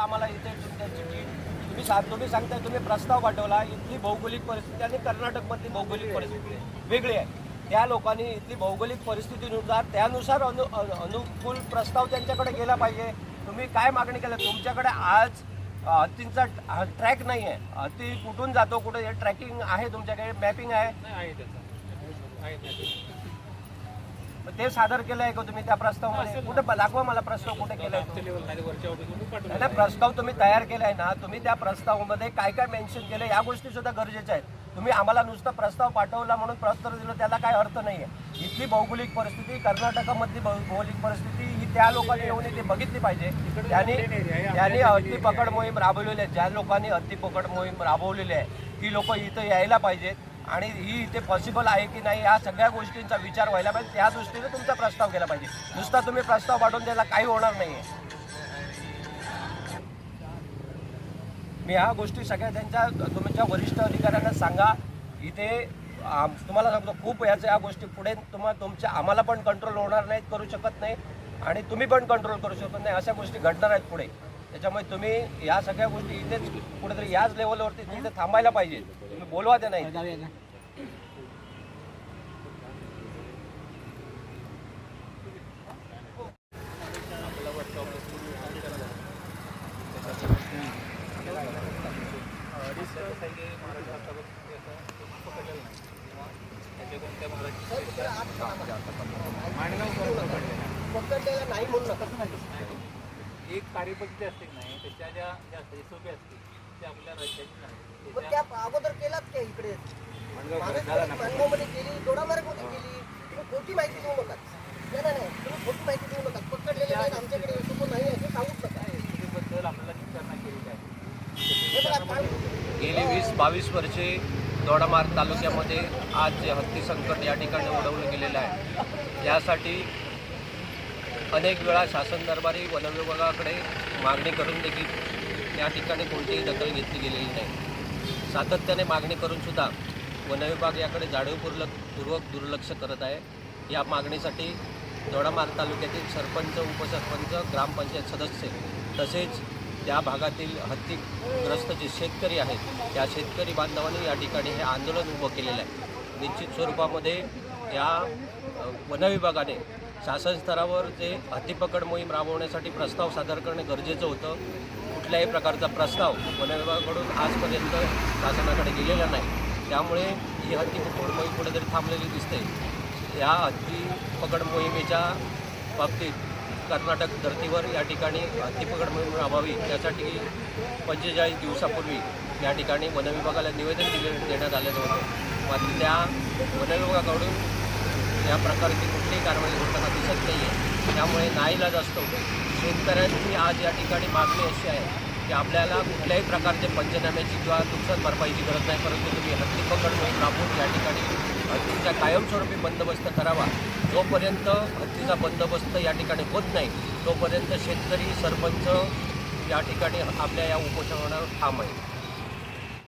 आम्हाला इथे तुमच्याची की तुम्ही सा तुम्ही सांगताय तुम्ही प्रस्ताव पाठवला. इथली भौगोलिक परिस्थिती आणि कर्नाटकमधली भौगोलिक परिस्थिती वेगळी आहे. त्या लोकांनी इथली भौगोलिक परिस्थितीनुसार त्यानुसार अनु अनु- अनुकूल प्रस्ताव त्यांच्याकडे गेला पाहिजे. तुम्ही काय मागणी केलं? तुमच्याकडे आज हत्तींचा ट्रॅक नाही आहे. हत्ती कुठून जातो कुठे ट्रॅकिंग आहे तुमच्याकडे मॅपिंग आहे? मग ते सादर केलं आहे का तुम्ही त्या प्रस्तावामध्ये? कुठे दाखवा मला प्रस्ताव कुठे केलाय तो. नाही प्रस्ताव तुम्ही तयार केलाय ना तुम्ही त्या प्रस्तावामध्ये काय काय मेन्शन केलं या गोष्टी सुद्धा गरजेच्या आहेत. तुम्ही आम्हाला नुसता प्रस्ताव पाठवला म्हणून प्रस्ताव दिलं त्याला काय अर्थ नाही आहे इथली भौगोलिक परिस्थिती कर्नाटकामधली भौगोलिक परिस्थिती ही त्या लोकांनी येऊन इथे बघितली पाहिजे. त्यांनी त्यांनी हत्ती पकड मोहीम राबवलेली आहे. ज्या लोकांनी हत्ती पकड मोहीम राबवलेली आहे ती लोक इथं यायला पाहिजेत. आणि ही इथे पॉसिबल आहे की नाही या सगळ्या गोष्टींचा विचार व्हायला पाहिजे. त्या दृष्टीने तुमचा प्रस्ताव केला पाहिजे. नुसता तुम्ही प्रस्ताव पाठवून द्यायला काही होणार नाही आहे मी ह्या गोष्टी सगळ्या त्यांच्या तुमच्या वरिष्ठ अधिकाऱ्यांना सांगा. इथे आम- तुम्हाला सांगतो खूप याच्या या गोष्टी पुढे तुम्हाला तुमच्या आम्हाला पण कंट्रोल होणार नाहीत करू शकत नाही. आणि तुम्ही पण कंट्रोल करू शकत नाही. अशा गोष्टी घडणार आहेत पुढे. त्याच्यामुळे तुम्ही या सगळ्या गोष्टी इथेच कुठेतरी याच लेवलवरती तिथे थांबायला पाहिजे. तुम्ही बोलवा ते नाही नाही नाही म्हणून नाही एक कार्यपद्धती असते नाही त्याच्या ज्या ज्या एस ओ पी असते ते आपल्या राज्याची नाही. पण त्या अगोदर केलात त्या इकडे? दोडामार्गमध्ये तुम्ही खोटी माहिती देऊ नका. नाही नाही तुम्ही खोटी माहिती देऊ नका. पकडलेले नाही आमच्याकडे नाही असं सांगूच नका. आपल्याला विचारणा केली गेली वीस बावीस वर्षे दोडामार्ग तालुक्यामध्ये आज जे हत्ती संकट या ठिकाणी उडवलं गेलेलं आहे. यासाठी अनेक वेळा शासन दरबारी वनविभागाकडे मागणी करून देखील या ठिकाणी कोणतीही दखल घेतली गेलेली नाही. सातत्याने मागणी करून सुद्धा वनविभाग याकडे जाणीवपूर्वक पूर्वक दुर्लक्ष करत आहे. या मागणीसाठी दोडामार्ग तालुक्यातील सरपंच उपसरपंच ग्रामपंचायत सदस्य तसेच त्या भागातील हत्तीग्रस्त जे शेतकरी आहेत त्या शेतकरी बांधवांनी या ठिकाणी हे आंदोलन उभं केलेलं आहे. निश्चित स्वरूपामध्ये या वनविभागाने शासन स्तरावर जे हत्तीपकड मोहीम राबवण्यासाठी प्रस्ताव सादर करणे गरजेचं होतं. कुठल्याही प्रकारचा प्रस्ताव वनविभागाकडून आजपर्यंत शासनाकडे गेलेला नाही. त्यामुळे ही हत्तीपकड मोहीम कुठेतरी थांबलेली दिसते. या हत्ती पकड मोहिमेच्या बाबतीत कर्नाटक धर्तीवर या ठिकाणी हत्तीपकड मोहीम राबवावी. यासाठी पंचेचाळीस दिवसापूर्वी या ठिकाणी वनविभागाला निवेदन दिले देण्यात आलेलं होतं. मात्र त्या वनविभागाकडून या प्रकारची कुठलीही कारवाई होताना दिसत नाही आहे त्यामुळे नाईलाज असतो. शेतकऱ्यांची आज या ठिकाणी मागणी अशी आहे की आपल्याला कुठल्याही प्रकारचे पंचनाम्याची किंवा नुकसान भरपाईची गरज नाही परंतु तुम्ही हत्ती पकड मोहीम राबवून या ठिकाणी हत्तीचा कायमस्वरूपी बंदोबस्त करावा. जोपर्यंत हत्तीचा बंदोबस्त या ठिकाणी होत नाही तोपर्यंत शेतकरी सरपंच या ठिकाणी आपल्या या उपोषणावर ठाम आहे